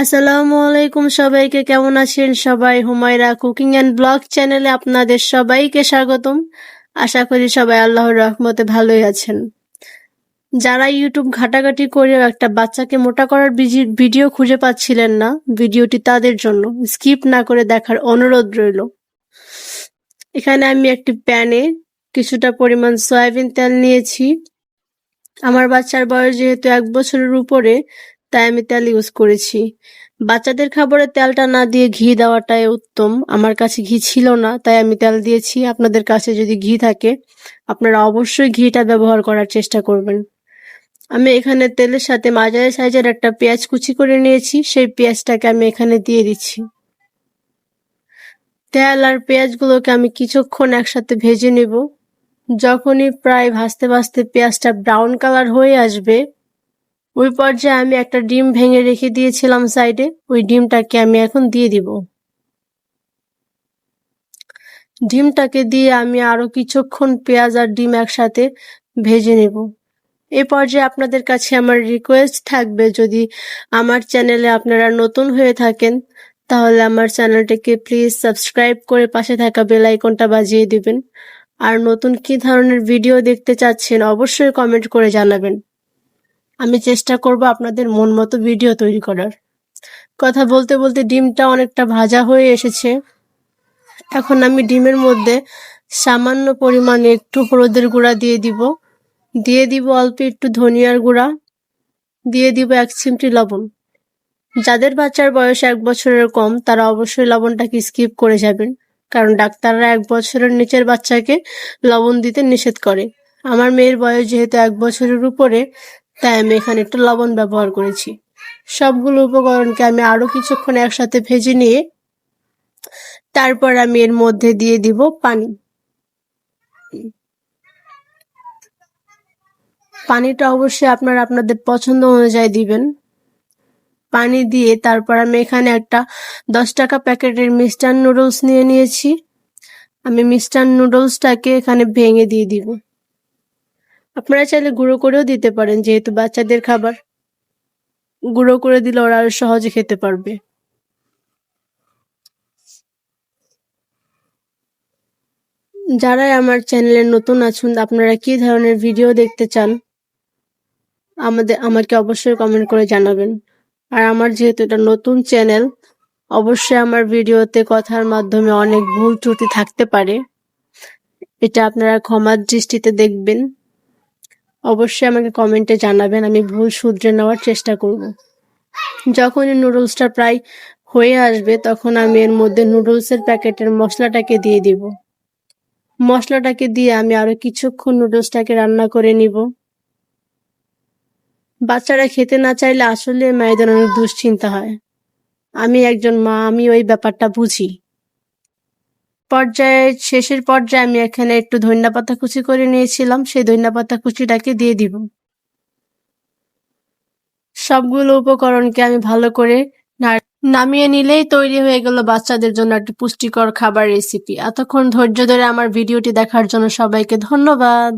আসসালামু আলাইকুম সবাইকে, কেমন আছেন সবাই? হুমায়রা কুকিং অ্যান্ড ব্লগ চ্যানেলে আপনাদের সবাইকে স্বাগতম। আশা করি সবাই আল্লাহর রহমতে ভালোই আছেন। যারা ইউটিউব ঘাটাঘাটি করেও একটা বাচ্চাকে মোটা করার ভিডিও খুঁজে পাচ্ছিলেন না, ভিডিওটি তাদের জন্য স্কিপ না করে দেখার অনুরোধ রইল। এখানে আমি একটি প্যানে কিছুটা পরিমাণ সয়াবিন তেল নিয়েছি। আমার বাচ্চার বয়স যেহেতু এক বছরের উপরে তাই আমি তেল ইউজ করেছি। বাচ্চাদের খাবারে তেলটা না দিয়ে ঘি দেওয়াটাই উত্তম। আমার কাছে ঘি ছিল না, তাই আমি তেল দিয়েছি। আপনাদের কাছে যদি ঘি থাকে, আপনারা অবশ্যই ঘিটা ব্যবহার করার চেষ্টা করবেন। আমি এখানে তেলের সাথে মাঝারি সাইজের একটা পেঁয়াজ কুচি করে নিয়েছি। সেই পেঁয়াজটাকে আমি এখানে দিয়ে দিচ্ছি। তেল আর পেঁয়াজগুলোকে আমি কিছুক্ষণ একসাথে ভেজে নেব। যখনই প্রায় ভাজতে ভাজতে পেঁয়াজটা ব্রাউন কালার হয়ে আসবে ওই পর্যায়ে আমি একটা ডিম ভেঙে রেখে দিয়েছিলাম সাইডে, ওই ডিমটাকে আমি এখন দিয়ে দিব। ডিমটাকে দিয়ে আমি আরও কিছুক্ষণ পেঁয়াজ আর ডিম একসাথে ভেজে নেব। এ পর্যায়ে আপনাদের কাছে আমার রিকোয়েস্ট থাকবে, যদি আমার চ্যানেলে আপনারা নতুন হয়ে থাকেন, তাহলে আমার চ্যানেলটিকে প্লিজ সাবস্ক্রাইব করে পাশে থাকা বেল আইকনটা বাজিয়ে দিবেন। আর নতুন কি ধরনের ভিডিও দেখতে চাচ্ছেন, অবশ্যই কমেন্ট করে জানাবেন। আমি চেষ্টা করব আপনাদের মন মতো ভিডিও তৈরি করার। কথা বলতে বলতে ডিমটা অনেকটা ভাজা হয়ে এসেছে। এখন আমি ডিমের মধ্যে সামান্য পরিমাণে একটু হলুদের গুঁড়া দিয়ে দিব। দিয়ে দিব অল্প একটু ধনিয়ার গুঁড়া। দিয়ে দিব এক চিমটি লবণ। যাদের বাচ্চার বয়স এক বছরের কম, তারা অবশ্যই লবণটাকে স্কিপ করে যাবেন। কারণ ডাক্তাররা এক বছরের নিচের বাচ্চাকে লবণ দিতে নিষেধ করে। আমার মেয়ের বয়স যেহেতু এক বছরের উপরে তাই আমি এখানে একটু লবণ ব্যবহার করেছি। সবগুলো উপকরণকে আমি আরও কিছুক্ষণ একসাথে ভেজে নিয়ে তারপর আমি এর মধ্যে দিয়ে দিব পানি। পানিটা অবশ্যই আপনারা আপনাদের পছন্দ অনুযায়ী দিবেন। পানি দিয়ে তারপর আমি এখানে একটা দশ টাকা প্যাকেটের মিস্টার নুডলস নিয়ে নিয়েছি। আমি মিস্টার নুডলসটাকে এখানে ভেঙে দিয়ে দিব। আপনারা চাইলে গুঁড়ো করেও দিতে পারেন, যেহেতু বাচ্চাদের খাবার। গুঁড়ো করে দিলে ওরা আরও সহজে খেতে পারবে। যারাই আমার চ্যানেলে নতুন আছেন, আপনারা কি ধরনের ভিডিও দেখতে চান, আমাদের, আমাকে অবশ্যই কমেন্ট করে জানাবেন। আর আমার যেহেতু এটা নতুন চ্যানেল, অবশ্যই আমার ভিডিওতে কথার মাধ্যমে অনেক ভুল ত্রুটি থাকতে পারে। এটা আপনারা ক্ষমার দৃষ্টিতে দেখবেন। অবশ্যই আমাকে কমেন্টে জানাবেন, আমি ভুল শুধরে নেওয়ার চেষ্টা করব। যখনই নুডলসটা প্রায় হয়ে আসবে, তখন আমি এর মধ্যে নুডলসের প্যাকেটের মশলাটাকে দিয়ে দিব। মশলাটাকে দিয়ে আমি আরও কিছুক্ষণ নুডলসটাকে রান্না করে নিব। বাচ্চারা খেতে না চাইলে আসলে মায়েদের অনেক দুশ্চিন্তা হয়। আমি একজন মা, আমি ওই ব্যাপারটা বুঝি। পর্যায়ে, শেষের পর্যায়ে আমি এখানে একটু ধনিয়া পাতা কুচি করে নিয়েছিলাম। সেই ধনিয়া পাতা কুচিটাকে দিয়ে দিব। সবগুলো উপকরণকে আমি ভালো করে নামিয়ে নিলেই তৈরি হয়ে গেল বাচ্চাদের জন্য একটি পুষ্টিকর খাবার রেসিপি এতক্ষণ ধৈর্য ধরে আমার ভিডিওটি দেখার জন্য সবাইকে ধন্যবাদ।